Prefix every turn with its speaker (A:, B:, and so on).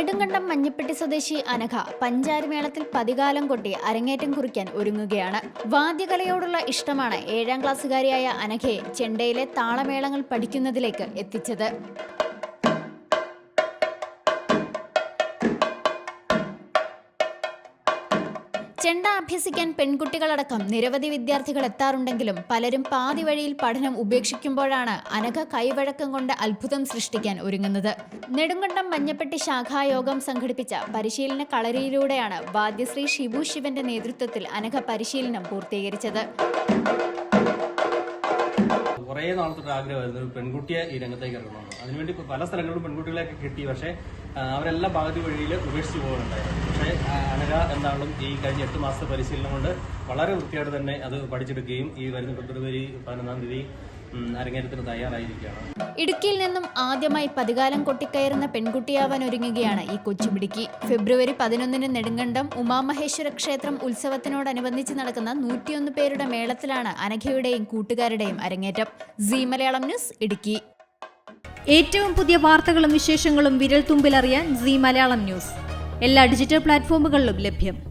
A: പനങ്ങാട്ടി സ്വദേശി അനഘ പഞ്ചാരിമേളത്തിൽ പതികാലം കൊട്ടി അരങ്ങേറ്റം കുറിക്കാൻ ഒരുങ്ങുകയാണ്. വാദ്യകലയോടുള്ള ഇഷ്ടമാണ് ഏഴാം ക്ലാസ്സുകാരിയായ അനഘയെ ചെണ്ടയിലെ താളമേളങ്ങൾ പഠിക്കുന്നതിലേക്ക് എത്തിച്ചത്. ചെണ്ട അഭ്യസിക്കാൻ പെൺകുട്ടികളടക്കം നിരവധി വിദ്യാർത്ഥികൾ എത്താറുണ്ടെങ്കിലും പലരും പാതി വഴിയിൽ പഠനം ഉപേക്ഷിക്കുമ്പോഴാണ് അനഘ കൈവഴക്കം കൊണ്ട് അത്ഭുതം സൃഷ്ടിക്കാൻ ഒരുങ്ങുന്നത്. നെടുങ്കണ്ടം മഞ്ഞപ്പെട്ടി ശാഖായോഗം സംഘടിപ്പിച്ച പരിശീലന കളരിയിലൂടെയാണ് വാദ്യശ്രീ ഷിബു ശിവന്റെ നേതൃത്വത്തിൽ അനഘ പരിശീലനം പൂർത്തീകരിച്ചത്.
B: കുറേ നാളത്തൊരു ആഗ്രഹമായിരുന്നു ഒരു പെൺകുട്ടിയെ ഈ രംഗത്തേക്ക് ഇറങ്ങണമെന്ന്. അതിനുവേണ്ടി പല സ്ഥലങ്ങളിലും പെൺകുട്ടികളെയൊക്കെ കിട്ടി. പക്ഷേ അവരെല്ലാം പകുതി വഴിയിൽ ഉപേക്ഷിച്ച് പോകുന്നുണ്ടായിരുന്നു പക്ഷേ അനഘ എന്താണെങ്കിലും ഈ കഴിഞ്ഞ എട്ട് മാസത്തെ പരിശീലനം കൊണ്ട് വളരെ വൃത്തിയായിട്ട് തന്നെ അത് പഠിച്ചെടുക്കുകയും ഈ വരുന്ന ഫെബ്രുവരി പതിനൊന്നാം തീയതി അരങ്ങേറ്റത്തിന് തയ്യാറായിരിക്കുകയാണ്.
A: ഇടുക്കിയിൽ നിന്നും ആദ്യമായി പതികാലം കൊട്ടിക്കയറുന്ന പെൺകുട്ടിയാവാൻ ഒരുങ്ങുകയാണ് ഈ കൊച്ചുമിടുക്കി. ഫെബ്രുവരി പതിനൊന്നിന് നെടുങ്കണ്ടം ഉമാമഹേശ്വര ക്ഷേത്രം ഉത്സവത്തിനോടനുബന്ധിച്ച് നടക്കുന്ന നൂറ്റിയൊന്ന് പേരുടെ മേളത്തിലാണ് അനഘയുടെയും കൂട്ടുകാരുടെയും അരങ്ങേറ്റം. C Malayalam news Idukki.
C: ഏറ്റവും പുതിയ വാർത്തകളും വിശേഷങ്ങളും വിരൽ തുമ്പിലറിയാൻ സി മലയാളം ന്യൂസ്. എല്ലാ ഡിജിറ്റൽ പ്ലാറ്റ്ഫോമുകളിലും ലഭ്യം.